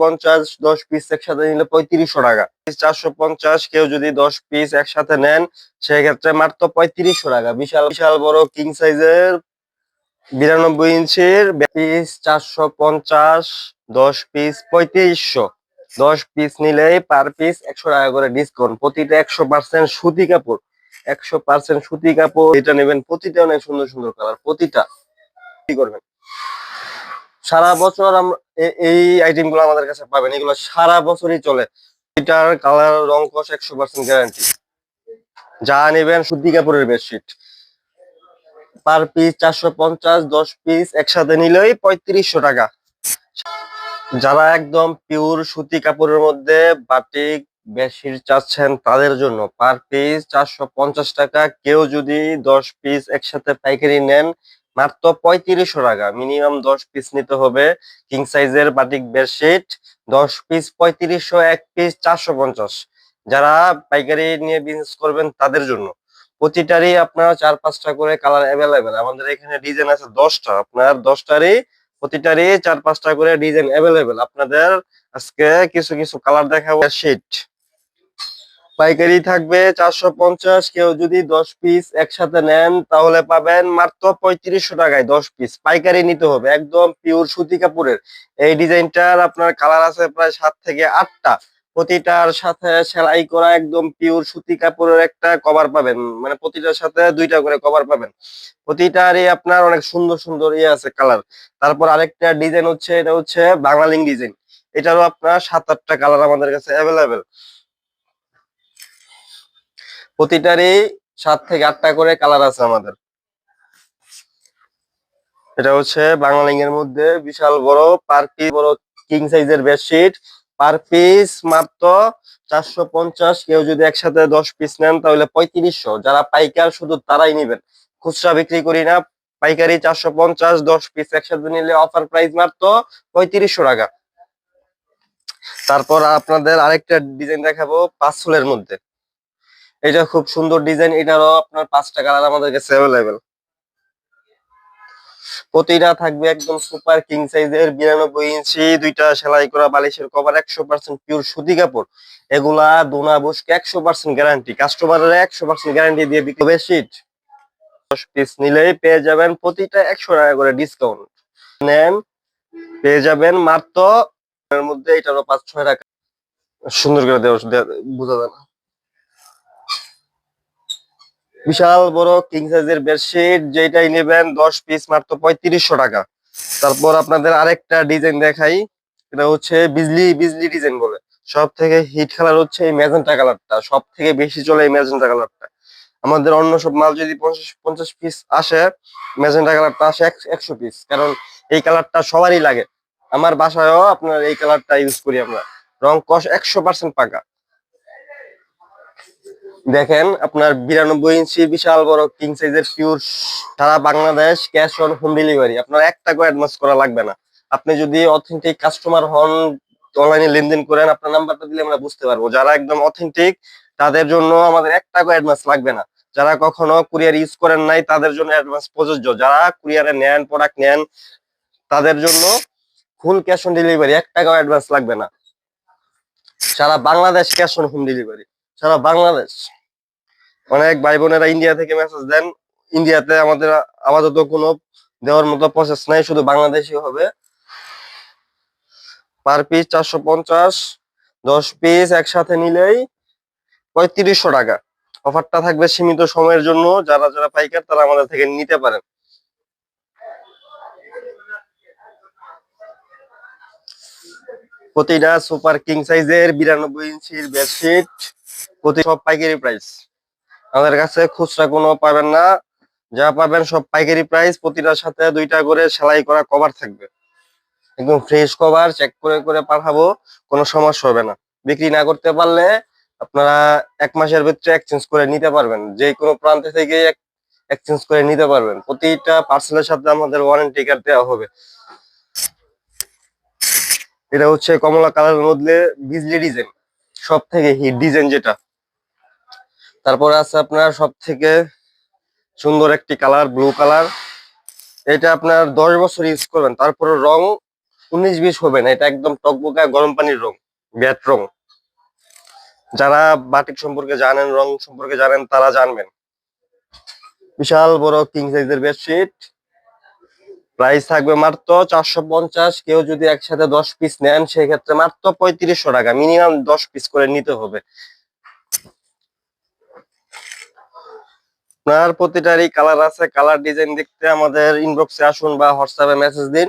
পঞ্চাশ, দশ পিস একসাথে নিলে টাকা। চারশো পঞ্চাশ কেউ যদি দশ পিস একসাথে নেন, সেক্ষেত্রে মাত্র টাকা। বিশাল বিশাল বড় কিং সাইজের বিরানব্বই ইঞ্চির পিস চারশো পঞ্চাশ, দশ পিস পঁয়ত্রিশশো। দশ পিস পার পিস একশো টাকা করে ডিসকাউন্ট প্রতিটা একশো পার্সেন্ট সুতি কাপড়। একশো পার্সেন্ট সুতি কাপড়, এটা নেবেন। প্রতিটা অনেক সুন্দর সুন্দর কালার প্রতিটা। কি করবেন? সারা বছর আমরা এই আইটেমগুলো আমাদের কাছে পাবেন। এগুলো সারা বছরই চলে। এটার কালার রং কষ একশো পার্সেন্ট গ্যারান্টি যা নেবেন সুতি কাপড়ের বেডশিট পার পিস চারশো পঞ্চাশ, দশ পিস একসাথে নিলেই পঁয়ত্রিশশো টাকা। যারা একদম পিওর সুতি কাপড়ের মধ্যে বাটিক বেশির চাচ্ছেন তাদের জন্য পার পিস চারশো পঞ্চাশ টাকা। কেউ যদি দশ পিস একসাথে পাইকারি নেন মাত্র পঁয়ত্রিশশো টাকা। মিনিমাম দশ পিস নিতে হবে। কিং সাইজের বাটিক বেডশিট দশ পিস পঁয়ত্রিশশো, এক পিস চারশো পঞ্চাশ। যারা পাইকারি নিয়ে বিজনেস করবেন তাদের জন্য। প্রতিটারই আপনার চার, পাঁচটা করে কালার অ্যাভেলেবেল আমাদের এখানে ডিজাইন আছে দশটা। আপনার দশটারই প্রতিটারই চার, পাঁচটা করে ডিজাইন অ্যাভেলেবেল আপনাদের আজকে কিছু কিছু কালার দেখাবো শিট পাইকারি থাকবে চারশো পঞ্চাশ, কেউ যদি দশ পিস একসাথে নেন তাহলে পাবেন মাত্র পঁয়ত্রিশশো টাকায় দশ পিস পাইকারি নিতে হবে, একদম পিওর সুতি কাপড়ের। এই ডিজাইনটার আপনার কালার আছে প্রায় সাত থেকে আটটা। প্রতিটার সাথে সেলাই করা একদম পিওর সুতি কাপড়ের একটা কভার পাবেন। মানে প্রতিটার সাথে দুইটা করে কভার পাবেন। প্রতিটারই আপনার অনেক সুন্দর সুন্দর ইয়ে আছে কালার তারপর আরেকটা ডিজাইন হচ্ছে, এটা হচ্ছে বাংলালিং ডিজাইন এটারও আপনার সাত আটটা কালার আমাদের কাছে অ্যাভেলেবেল প্রতিটারই সাত থেকে আটটা করে কালার আছে আমাদের। এটা হচ্ছে বাংলালিং এর মধ্যে বিশাল বড় পার পিস বড় কিং সাইজের বেডশিট পার পিস মাত্র চারশো পঞ্চাশ, কেউ যদি একসাথে দশ পিস নেন তাহলে পঁয়ত্রিশশো। যারা পাইকার, শুধু তারাই নিবেন। খুচরা বিক্রি করি না, পাইকারি চারশো পঞ্চাশ, দশ পিস একসাথে নিলে অফার প্রাইস মাত্র পঁয়ত্রিশশো টাকা। তারপর আপনাদের আরেকটা ডিজাইন দেখাবো পাঁচফুলের মধ্যে। এটা খুব সুন্দর ডিজাইন, এটারও আপনার পাঁচটা কালার আমাদের কাছে অ্যাভেলেবেল প্রতিটা থাকবে একদম সুপার কিং সাইজের বিরানব্বই ইঞ্চি দুইটা সেলাই করা বালিশের কভার একশো পার্সেন্ট পিওর সুতি কাপড়। এগুলা দোনা বসকে একশো পার্সেন্ট গ্যারান্টি কাস্টমারের একশো পার্সেন্ট গ্যারান্টি দিয়ে বিক্রি বেডশিট দশ পিস নিলেই পেয়ে যাবেন প্রতিটা একশো টাকা করে ডিসকাউন্ট নেন, পেয়ে যাবেন মাত্র মধ্যে এটারও পাঁচ ছয় টাকা। সুন্দর করে দেওয়া- বোঝা যায় না। বিশাল বড় কিং সাইজের বেডশিট যেটাই নেবেন দশ পিস মাত্র পঁয়ত্রিশশো টাকা। তারপর আপনাদের আরেকটা ডিজাইন দেখাই, এটা হচ্ছে বিজলি বিজলি ডিজাইন বলে। সব থেকে হিট কালার হচ্ছে এই ম্যাজেন্টা কালারটা সব থেকে বেশি চলে এই ম্যাজেন্টা কালারটা আমাদের অন্য সব মাল যদি পঞ্চাশ পঞ্চাশ পিস আসে ম্যাজেন্টা কালারটা আসে এক- একশো পিস কারণ এই কালারটা সবারই লাগে। আমার বাসায়ও আপনার এই কালারটা ইউজ করি আমরা। রং কষ একশো পার্সেন্ট পাকা। দেখেন, আপনার বিরানব্বই ইঞ্চি বিশাল বড় কিং সাইজের pure Sara Bangladesh cash on home delivery আপনার এক টাকা অ্যাডভান্স করা লাগবে না। আপনি যদি অথেন্টিক কাস্টমার হন অনলাইনে লেনদেন করেন, আপনার নাম্বারটা দিলে আমরা বুঝতে পারব। যারা একদম অথেন্টিক তাদের জন্য আমাদের এক টাকা অ্যাডভান্স লাগবে না। যারা কখনো কুরিয়ার ইউজ করেন নাই, তাদের জন্য অ্যাডভান্স প্রযোজ্য। যারা কুরিয়ারে নেন প্রোডাক্ট নেন, তাদের জন্য ফুল ক্যাশ অন ডেলিভারি এক টাকাও অ্যাডভান্স লাগবে না। সারা Bangladesh cash on home delivery সারা বাংলাদেশ। অনেক ভাই বোনেরা ইন্ডিয়া থেকে মেসেজ দেন। ইন্ডিয়াতে আমাদের আপাতত কোনো দেওয়ার মতো প্রসেস নাই, শুধু বাংলাদেশি হবে। পার পিস চারশো পঞ্চাশ, দশ পিস একসাথে নিলেই পঁয়ত্রিশশো টাকা। অফারটা থাকবে সীমিত সময়ের জন্য, যারা যারা পাইকার, তারা আমাদের থেকে নিতে পারেন। প্রতিটা সুপার কিং সাইজের বিরানব্বই ইঞ্চির বেডশিট প্রতি সব পাইকারি প্রাইস আমাদের কাছে খুচরা কোনো পাবেন না। যা পাবেন সব পাইকারি প্রাইস প্রতিটার সাথে দুইটা করে সেলাই করা কভার থাকবে। একদম ফ্রেশ কভার চেক করে করে পাঠাবো, কোনো সমস্যা হবে না। বিক্রি না করতে পারলে আপনারা এক মাসের ভিতরে এক্সচেঞ্জ করে নিতে পারবেন। যে কোনো প্রান্ত থেকে এক্সচেঞ্জ করে নিতে পারবেন। প্রতিটা পার্সেলের সাথে আমাদের ওয়ারেন্টি কার্ড দেওয়া হবে। এটা হচ্ছে কমলা কালারের মধ্যে বিজলি ডিজাইন সব থেকে হিট ডিজাইন যেটা। তারপরে আছে আপনার সব থেকে সুন্দর একটি কালার, ব্লু কালার। এটা আপনার দশ বছর ইউজ করবেন, তারপরে রং উনিশ বিশ হবে না, এটা একদম টকবকা গরম পানির রং ব্যাট রং। যারা বাটিক সম্পর্কে জানেন, রং সম্পর্কে জানেন, তারা জানবেন। বিশাল বড় কিং সাইজের বেডশিট প্রাইস থাকবে মাত্র চারশো পঞ্চাশ, কেউ যদি একসাথে দশ পিস নেন, সেক্ষেত্রে মাত্র পঁয়ত্রিশশো টাকা। মিনিমাম দশ পিস করে নিতে হবে। আপনার প্রতিটারই কালার আছে কালার ডিজাইন দেখতে আমাদের ইনবক্সে আসুন বা হোয়াটসঅ্যাপে মেসেজ দিন।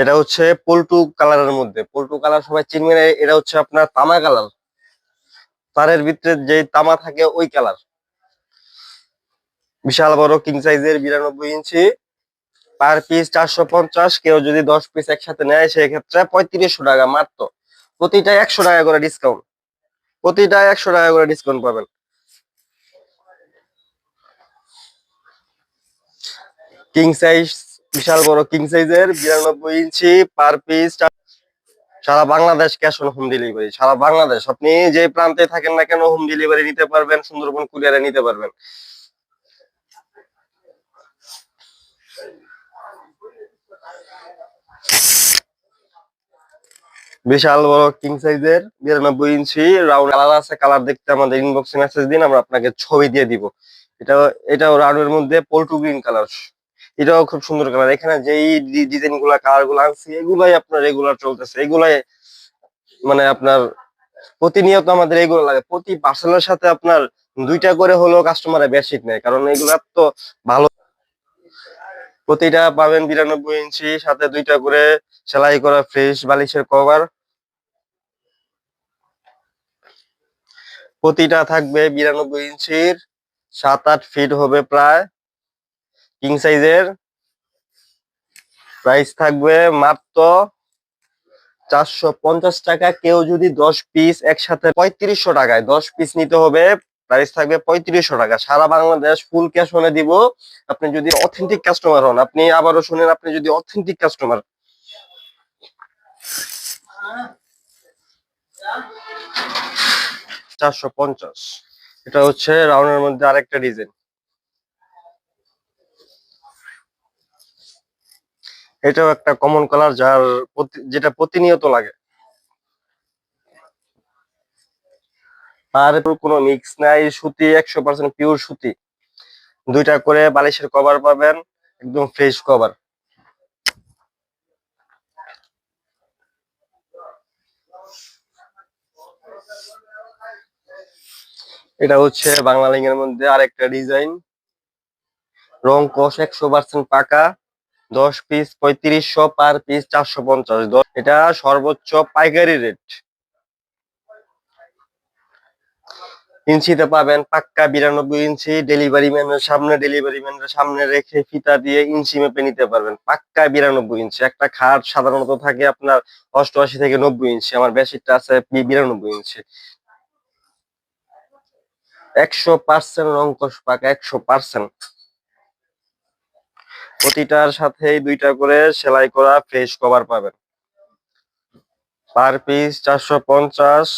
এটা হচ্ছে পল্টু কালারের মধ্যে। পল্টু কালার সবাই চিনবেন এটা হচ্ছে আপনার তামা কালার তারের ভিতরে যে তামা থাকে, ওই কালার বিশাল বড় কিং সাইজের বিরানব্বই ইঞ্চি। পার পিস চারশো পঞ্চাশ, কেউ যদি দশ পিস একসাথে নেয়, সেক্ষেত্রে পঁয়ত্রিশশো টাকা মাত্র। প্রতিটা একশো টাকা করে ডিসকাউন্ট প্রতিটা একশো টাকা করে ডিসকাউন্ট পাবেন। কিং সাইজ বিশাল বড় কিং সাইজের বিরানব্বই ইঞ্চি per piece Sara Bangladesh cash on home delivery সারা বাংলাদেশ। আপনি যে প্রান্তে থাকেন না কেন হোম ডেলিভারি নিতে পারবেন, সুন্দরবন কুরিয়ারে নিতে পারবেন। বিশাল বড় কিং সাইজের বিরানব্বই ইঞ্চি রাউন্ড কালার আছে কালার দেখতে আমাদের ইনবক্সে মেসেজ দিন, আমরা আপনাকে ছবি দিয়ে দিব। এটা এটাও রাউন্ডের মধ্যে পল্টু গ্রিন কালার এটাও খুব সুন্দর কালার এখানে যেই ডিজাইনগুলা কালারগুলো আনছি, এগুলাই আপনার রেগুলার চলতেছে। এগুলাই মানে আপনার প্রতিনিয়ত আমাদের এগুলো লাগে। প্রতি পার্সেলের সাথে আপনার দুইটা করে হলেও কাস্টমারে বেডশিট নেয়। কারণ এগুলা তো ভালো। প্রতিটা পাবেন বিরানব্বই ইঞ্চি, সাথে দুইটা করে সেলাই করা ফ্রেশ বালিশের কভার প্রতিটা থাকবে বিরানব্বই ইঞ্চির, সাত আট ফিট হবে প্রায়। কিং সাইজের প্রাইস থাকবে মাত্র চারশো পঞ্চাশ টাকা। কেউ যদি দশ পিস একসাথে পঁয়ত্রিশশো টাকায় দশ পিস নিতে হবে প্রাইস থাকবে পঁয়ত্রিশশো টাকা। সারা বাংলাদেশ ফুল ক্যাশ অনে দিব। আপনি যদি অথেন্টিক কাস্টমার হন, আপনি আবারও শুনেন, আপনি যদি অথেন্টিক কাস্টমার চারশো পঞ্চাশ। এটা হচ্ছে রাউন্ডের মধ্যে আরেকটা ডিজাইন এটাও একটা কমন কালার যার যেটা প্রতিনিয়ত লাগে। আর কোনো মিক্স নাই, সুতি, একশো পার্সেন্ট পিওর সুতি। দুইটা করে বালিশের কভার পাবেন, একদম ফ্রেশ কভার এটা হচ্ছে বাংলা লিঙ্গের মধ্যে আরেকটা ডিজাইন রং কষ একশো পার্সেন্ট পাকা। দশ পিস পঁয়ত্রিশশো পার পিস চারশো পঞ্চাশ। এটা সর্বোচ্চ পাইকারি রেট ইঞ্চিতে পাবেন পাক্কা বিরানব্বই ইঞ্চি ডেলিভারি ম্যানের সামনে ডেলিভারি ম্যানের সামনে রেখে ফিতা দিয়ে ইঞ্চি মেপে নিতে পারবেন। পাক্কা বিরানব্বই ইঞ্চি। একটা খাট সাধারণত থাকে আপনার অষ্টআশি থেকে নব্বই ইঞ্চি। আমার বেশিটা আছে বিরানব্বই ইঞ্চি। একশো পার্সেন্ট রঙ্কশ পাকা একশো পার্সেন্ট প্রতিটার সাথেই দুইটা করে সেলাই করা ফ্রেশ কভার পাবেন। পার পিস চারশো পঞ্চাশ।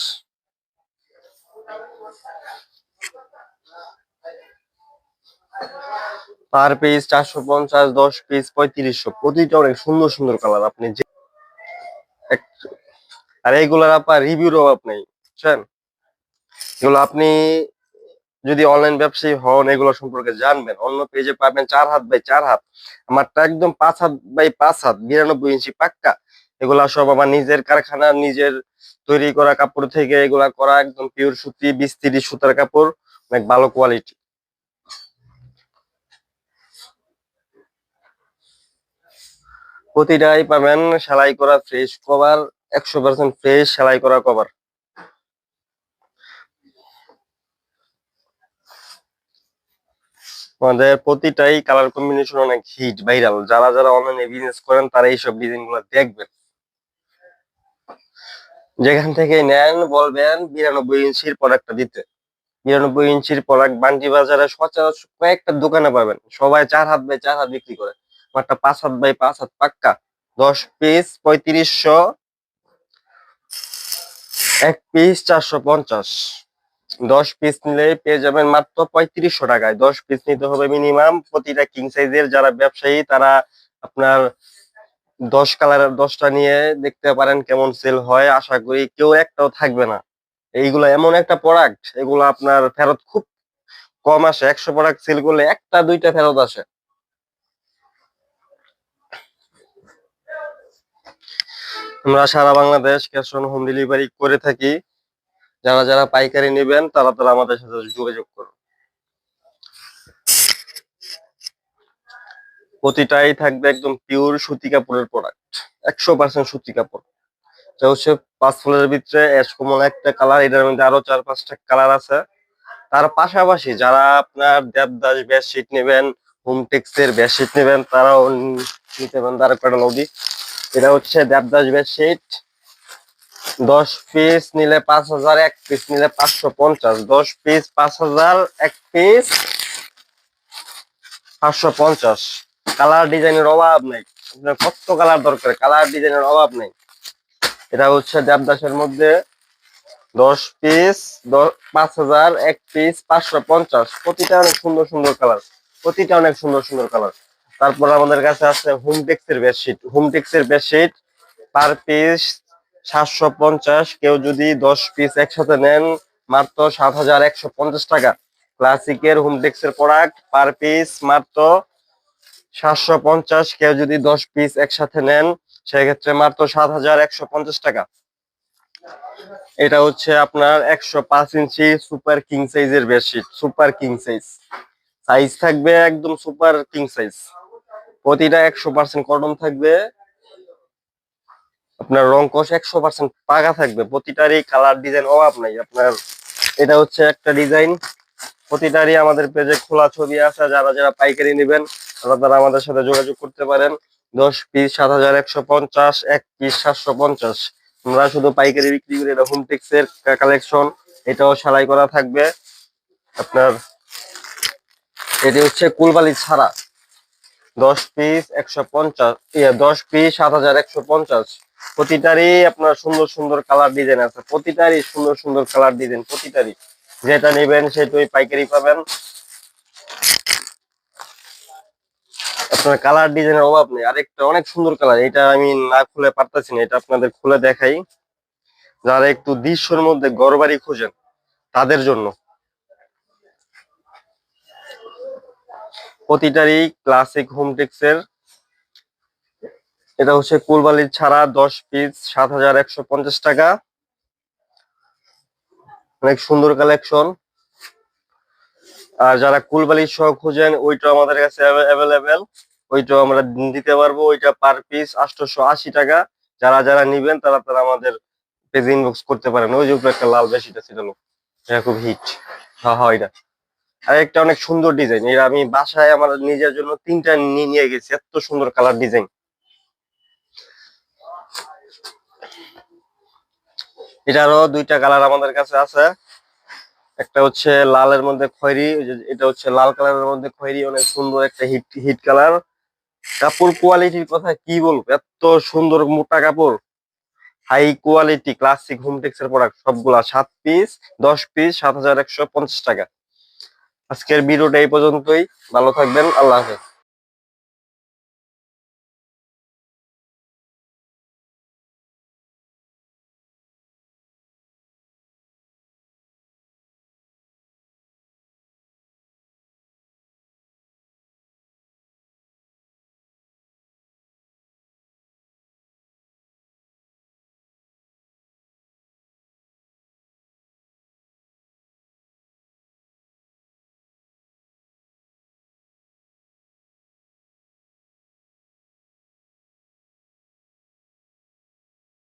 পার পিস চারশো পঞ্চাশ, দশ পিস পঁয়ত্রিশশো। প্রতিটা অনেক সুন্দর সুন্দর কালার আপনি যে আর এইগুলার আপনার রিভিউর অভাব নেই, বুঝছেন? এগুলো আপনি যদি অনলাইন ব্যবসায়ী হন, এগুলো সম্পর্কে জানবেন। অন্য পেজে পাবেন চার হাত বাই চার হাত। আমারটা একদম পাঁচ হাত বাই পাঁচ হাত, বিরানব্বই ইঞ্চি পাক্কা। এগুলা সব আমার নিজের কারখানা, নিজের তৈরি করা কাপড় থেকে এগুলা করা একদম পিওর সুতি বিস্তিরি সুতার কাপড়, অনেক ভালো কোয়ালিটি প্রতিটাই পাবেন সেলাই করা ফ্রেশ কভার একশো পার্সেন্ট ফ্রেশ সেলাই করা কভার আমাদের প্রতিটাই কালার কম্বিনেশন অনেক হিট ভাইরাল যারা যারা অনলাইনে বিজনেস করেন তারা এইসব ডিজাইনগুলো দেখবেন। যেখান থেকে নেন, বলবেন, বিরানব্বই ইঞ্চির প্রোডাক্টটা দিতে। বিরানব্বই ইঞ্চির প্রোডাক্ট বান্টি বাজারে সচরাচর কয়েকটা দোকানে পাবেন। সবাই চার হাত বাই চার হাত বিক্রি করে। আমারটা পাঁচ হাত বাই পাঁচ হাত পাক্কা। দশ পিস পঁয়ত্রিশশো, এক পিস চারশো পঞ্চাশ। দশ পিস নিলে পেয়ে যাবেন মাত্র পঁয়ত্রিশশো টাকায়। দশ পিস নিতে হবে মিনিমাম প্রতিটা কিং সাইজের যারা ব্যবসায়ী, তারা আপনার দশ কালারের দশটা নিয়ে দেখতে পারেন কেমন সেল হয়। আশা করি কেউ একটাও থাকবে না। এইগুলা এমন একটা প্রোডাক্ট এগুলো আপনার ফেরত খুব কম আসে। একশো প্রোডাক্ট সেল করলে একটা, দুইটা ফেরত আসে। আমরা সারা Bangladesh cash on home delivery করে থাকি। যারা যারা পাইকারি নেবেন, তারা তারা আমাদের সাথে যোগাযোগ করুন। প্রতিটাই থাকবে একদম পিওর সুতি কাপড়ের প্রোডাক্ট একশো পার্সেন্ট সুতি কাপড়। এটা হচ্ছে পাঁচ ফুলের ভিতরে অ্যাশ কমলা একটা কালার এটার মধ্যে আরও চার পাঁচটা কালার আছে। তার পাশাপাশি যারা আপনার দেবদাস বেডশিট নেবেন হোমটেক্স এর বেডশিট নেবেন, তারাও নিতে পারেন। তার একটা নদী এটা হচ্ছে দেবদাস বেডশিট দশ পিস নিলে পাঁচ হাজার, এক পিস নিলে পাঁচশো পঞ্চাশ। দশ পিস পাঁচ হাজার, এক পিস পাঁচশো পঞ্চাশ। কালার ডিজাইনের অভাব নেই। আপনার কত কালার দরকার? কালার ডিজাইনের অভাব নেই। এটা হচ্ছে দেবদাসের মধ্যে দশ পিস পাঁচ হাজার, এক পিস পাঁচশো পঞ্চাশ। প্রতিটা অনেক সুন্দর সুন্দর কালার প্রতিটা অনেক সুন্দর সুন্দর কালার তারপর আমাদের কাছে আছে হোমটেক্স এর বেডশিট হোমটেক্স এর বেডশিট পার পিস সাতশো পঞ্চাশ, কেউ যদি দশ পিস একসাথে নেন, মাত্র সাত হাজার একশো পঞ্চাশ টাকা। ক্লাসিকের হোমটেক্স এর প্রোডাক্ট পার পিস মাত্র সাতশো পঞ্চাশ, কেউ যদি দশ পিস একসাথে নেন, সেক্ষেত্রে মাত্র সাত হাজার একশো পঞ্চাশ টাকা। এটা হচ্ছে আপনার একশো পাঁচ ইঞ্চি সুপার কিং সাইজের bedsheet super king size size থাকবে একদম সুপার কিং সাইজ প্রতিটা একশো পার্সেন্ট কটন থাকবে। আপনার রং কষ একশো পার্সেন্ট পাকা থাকবে। প্রতিটারই কালার ডিজাইন অভাব নাই। আপনার এটা হচ্ছে একটা ডিজাইন প্রতিটারই আমাদের পেজে খোলা ছবি আছে। যারা যারা পাইকারি নেবেন, তারা তারা আমাদের সাথে যোগাযোগ করতে পারেন। দশ পিস সাত হাজার একশো পঞ্চাশ, এক পিস সাতশো পঞ্চাশ। আমরা শুধু পাইকারি বিক্রি করি। এটা হোমটেক্স এর কালেকশন এটাও সেলাই করা থাকবে। আপনার এটি হচ্ছে কুলবালি ছাড়া। দশ পিস একশো পঞ্চাশ দশ পিস সাত হাজার একশো পঞ্চাশ। প্রতিটারই আপনার সুন্দর সুন্দর কালার ডিজাইন আছে। প্রতিটারই সুন্দর সুন্দর কালার ডিজাইন প্রতিটারই। যেটা নেবেন সেটাই পাইকারি পাবেন। আপনার কালার ডিজাইনের অভাব নেই। আরেকটা অনেক সুন্দর কালার এটা আমি না খুলে পারতেছি না, এটা আপনাদের খুলে দেখাই। যারা একটু দৃশ্যের মধ্যে গড়বাড়ি খোঁজেন, তাদের জন্য। প্রতিটারই ক্লাসিক হোমটেক্স এর এটা হচ্ছে কুলবালির ছাড়া দশ পিস সাত হাজার একশো পঞ্চাশ টাকা। অনেক সুন্দর কালেকশন আর যারা কুলবালির সহ খুঁজেন ওইটা আমাদের কাছে অ্যাভেলেবেল ওইটাও আমরা দিতে পারব। ওইটা পার পিস আটশোশো আশি টাকা। যারা যারা নিবেন, তারা তারা আমাদের পেজে ইনবক্স করতে পারেন। ওই যে উপরে একটা লাল বেশিটা ছিল। এটা খুব হিট হ্যাঁ হ্যাঁ এটা আর একটা অনেক সুন্দর ডিজাইন এটা আমি বাসায় আমার নিজের জন্য তিনটা নিয়ে গেছি। এত সুন্দর কালার ডিজাইন এটারও দুইটা কালার আমাদের কাছে আছে। একটা হচ্ছে লালের মধ্যে খয়েরি এটা হচ্ছে লাল কালারের মধ্যে খয়েরি, অনেক সুন্দর একটা হিট হিট কালার। কাপড় কোয়ালিটির কথা কি বলব? এত সুন্দর মোটা কাপড়। হাই কোয়ালিটি, ক্লাসিক হোমটেক্স এর প্রোডাক্ট, সবগুলা সাত পিস, দশ পিস, সাত হাজার একশো পঞ্চাশ টাকা। আজকের ভিডিওটা এই পর্যন্তই। ভালো থাকবেন। আল্লাহ হাফেজ।